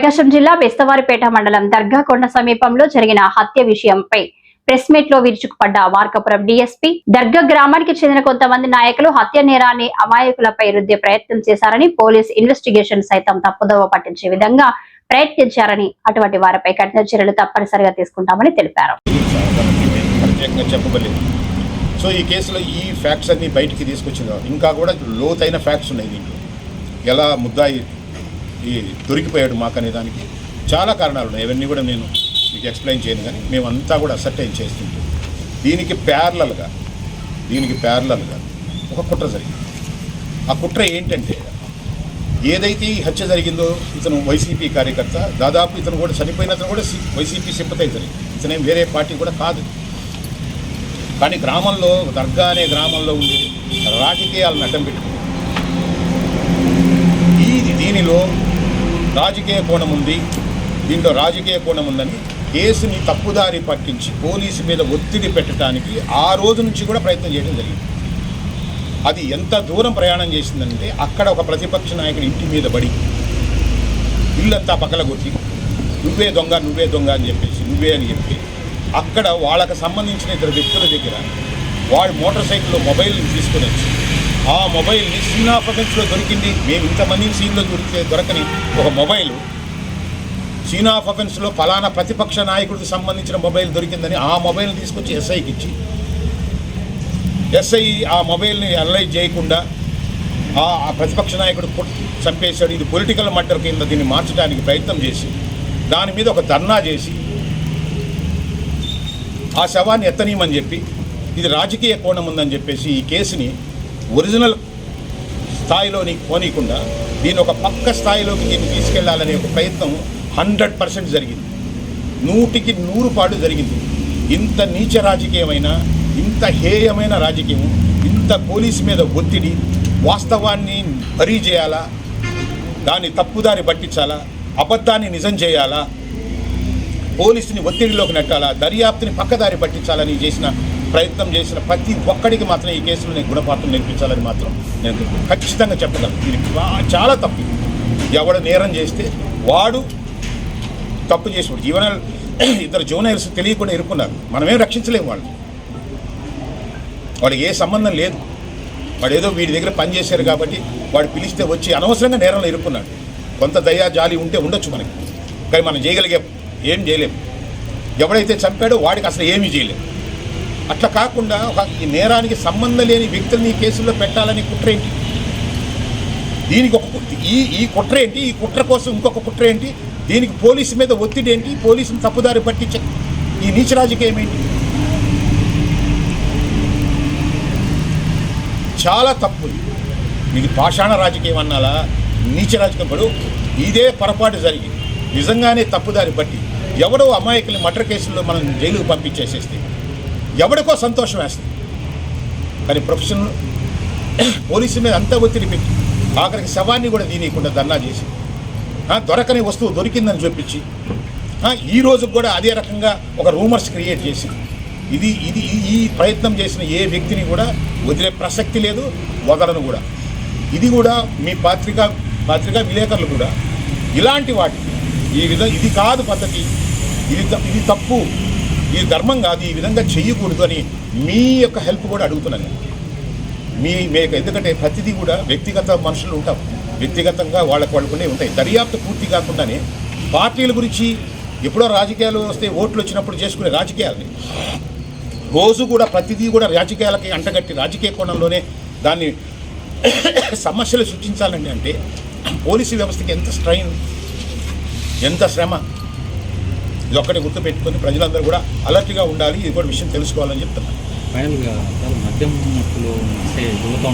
ప్రకాశం జిల్లా బెస్తవారిపేట మండలం దర్గాకొండ సమీపంలో జరిగిన హత్య విషయంపై ప్రెస్ మీట్లో విరుచుకుపడ్డ మార్కపురం డీఎస్పీ దర్గా గ్రామానికి చెందిన కొంతమంది నాయకులు హత్య నేరాన్ని అమాయకులపై రుద్దే ప్రయత్నం చేశారని పోలీస్ ఇన్వెస్టిగేషన్ సైతం తప్పుదోవ పట్టించే విధంగా ప్రయత్నించారని అటువంటి వారిపై కఠిన చర్యలు తప్పనిసరిగా తీసుకుంటామని తెలిపారు. సో ఈ కేసులో ఈ ఫ్యాక్ట్స్ అన్ని బయటికి తీసుకొచ్చిన ఇంకా కూడా లోతైన ఫ్యాక్ట్స్ ఉన్నాయి దీంట్లో. ఎలా ముద్దాయి ఈ దొరికిపోయాడు మాకనే దానికి చాలా కారణాలు ఉన్నాయి ఇవన్నీ కూడా నేను మీకు ఎక్స్ప్లెయిన్ చేయను కానీ మేమంతా కూడా అసర్టైన్ చేస్తుంటాం. దీనికి ప్యారలల్గా దీనికి ప్యారలల్గా ఒక కుట్ర జరిగింది. ఆ కుట్ర ఏంటంటే ఏదైతే ఈ హత్య జరిగిందో ఇతను వైసీపీ కార్యకర్త దాదాపు ఇతను కూడా చనిపోయిన అతను కూడా వైసీపీ సింపతైజర్ ఇతనేం వేరే పార్టీ కూడా కాదు. కానీ గ్రామంలో దర్గా అనే గ్రామంలో ఉండి రాజకీయాలను అడ్డం పెట్టుకుంది. ఈ దీనిలో రాజకీయ కోణం ఉంది. దీంట్లో రాజకీయ కోణం ఉందని కేసుని తప్పుదారి పట్టించి పోలీసు మీద ఒత్తిడి పెట్టడానికి ఆ రోజు నుంచి కూడా ప్రయత్నం చేయడం జరిగింది. అది ఎంత దూరం ప్రయాణం చేసిందంటే అక్కడ ఒక ప్రతిపక్ష నాయకుడి ఇంటి మీద పడి ఇల్లంతా పక్కలగొట్టి నువ్వే దొంగ నువ్వే దొంగ అని చెప్పేసి నువ్వే అని చెప్పి అక్కడ వాళ్ళకు సంబంధించిన ఇద్దరు వ్యక్తుల దగ్గర వాడి మోటార్ సైకిల్లో మొబైల్ తీసుకుని వచ్చి ఆ మొబైల్ని సీన్ ఆఫ్ దొరికింది. మేము ఇంతమంది సీన్లో దొరికితే దొరకని ఒక మొబైల్. చీనా ఆఫ్ అఫెన్స్లో ఫలానా ప్రతిపక్ష నాయకుడికి సంబంధించిన మొబైల్ దొరికిందని ఆ మొబైల్ తీసుకొచ్చి ఎస్ఐకి ఇచ్చి ఎస్ఐ ఆ మొబైల్ని అనలైజ్ చేయకుండా ఆ ప్రతిపక్ష నాయకుడు చంపేశాడు. ఇది పొలిటికల్ మటర్ కింద దీన్ని మార్చడానికి ప్రయత్నం చేసి దాని మీద ఒక ధర్నా చేసి ఆ శవాన్ని ఎత్తనీయమని చెప్పి ఇది రాజకీయ కోణం ఉందని చెప్పేసి ఈ కేసుని ఒరిజినల్ స్థాయిలోని పోనీయకుండా దీన్ని ఒక పక్క స్థాయిలోకి దీన్ని తీసుకెళ్ళాలనే ఒక ప్రయత్నం హండ్రెడ్ పర్సెంట్ జరిగింది. నూటికి నూరు పాటు జరిగింది. ఇంత నీచ రాజకీయమైన ఇంత హేయమైన రాజకీయం ఇంత పోలీసు మీద ఒత్తిడి వాస్తవాన్ని భరీ చేయాలా దాన్ని తప్పుదారి పట్టించాలా అబద్ధాన్ని నిజం చేయాలా పోలీసుని ఒత్తిడిలోకి నెట్టాలా దర్యాప్తుని పక్కదారి పట్టించాలని చేసిన ప్రయత్నం చేసిన ప్రతి ఒక్కడికి మాత్రం ఈ కేసులో నేను గుణపాఠం నేర్పించాలని మాత్రం నేను ఖచ్చితంగా చెప్పగలను. ఇది చాలా తప్పు. ఎవడు నేరం చేస్తే వాడు తప్పు చేసినప్పుడు జీవన ఇద్దరు జూనియర్స్ తెలియకుండా ఇరుక్కున్నారు. మనమేం రక్షించలేము వాళ్ళు వాడికి ఏ సంబంధం లేదు. వాడు ఏదో వీడి దగ్గర పని చేశారు కాబట్టి వాడు పిలిస్తే వచ్చి అనవసరంగా నేరంలో ఇరుక్కున్నాడు. కొంత దయా జాలి ఉంటే ఉండొచ్చు మనకి. కానీ మనం చేయగలిగే. ఏం చేయలేము ఎవడైతే చంపాడో వాడికి అసలు ఏమీ చేయలేము అట్లా కాకుండా ఒక ఈ నేరానికి సంబంధం లేని వ్యక్తుల్ని ఈ కేసుల్లో పెట్టాలని కుట్ర ఏంటి? దీనికి ఒక ఈ ఈ కుట్ర ఏంటి? ఈ కుట్ర కోసం ఇంకొక కుట్ర ఏంటి? దీనికి పోలీసు మీద ఒత్తిడి ఏంటి? పోలీసుని తప్పుదారి పట్టించే ఈ నీచ రాజకీయం ఏంటి? చాలా తప్పు. ఇది. పాషాణ రాజకీయం అన్నాలా? నీచ రాజకీయం పడు. ఇదే పొరపాటు జరిగింది నిజంగానే తప్పుదారి పట్టి ఎవడో అమాయకులు మటర్ కేసుల్లో మనం జైలుకు పంపించేసేస్తే ఎవడికో సంతోషం వేస్తుంది. కానీ ప్రొఫెషనల్ పోలీసు మీద అంతా ఒత్తిడి పెట్టి ఆఖరికి శవాన్ని కూడా దీనియకుండా ధర్నా చేసి దొరకని వస్తువు దొరికిందని చూపించి ఈ రోజు కూడా అదే రకంగా ఒక రూమర్స్ క్రియేట్ చేసి ఇది ఇది ఈ- ప్రయత్నం చేసిన ఏ వ్యక్తిని కూడా వదిలే ప్రసక్తి లేదు వదలను కూడా. ఇది కూడా మీ పాత్రికా పాత్రికా విలేకరులు కూడా ఇలాంటి వాటికి ఈ విధ ఇది కాదు పద్ధతి ఇది ఇది తప్పు ఇది ధర్మం కాదు ఈ విధంగా చెయ్యకూడదు అని మీ యొక్క హెల్ప్ కూడా అడుగుతున్నాను మీ మీకు ఎందుకంటే ప్రతిదీ కూడా వ్యక్తిగత మనుషులు ఉంటాం. వ్యక్తిగతంగా వాళ్ళకు వాళ్ళకునే ఉంటాయి. దర్యాప్తు పూర్తి కాకుండానే పార్టీల గురించి ఎప్పుడో రాజకీయాలు వస్తే ఓట్లు వచ్చినప్పుడు చేసుకునే రాజకీయాలని. రోజు కూడా ప్రతిదీ కూడా రాజకీయాలకి అంటగట్టి రాజకీయ కోణంలోనే దాన్ని సమస్యలు సృష్టించాలండి అంటే పోలీసు వ్యవస్థకి ఎంత స్ట్రైన్ ఎంత శ్రమ ఇది ఒక్కటి గుర్తుపెట్టుకొని ప్రజలందరూ కూడా అలర్ట్గా ఉండాలి. ఇది కూడా విషయం తెలుసుకోవాలని చెప్తున్నాను ఫైనల్గా మద్యం మత్తులో అంటే యువత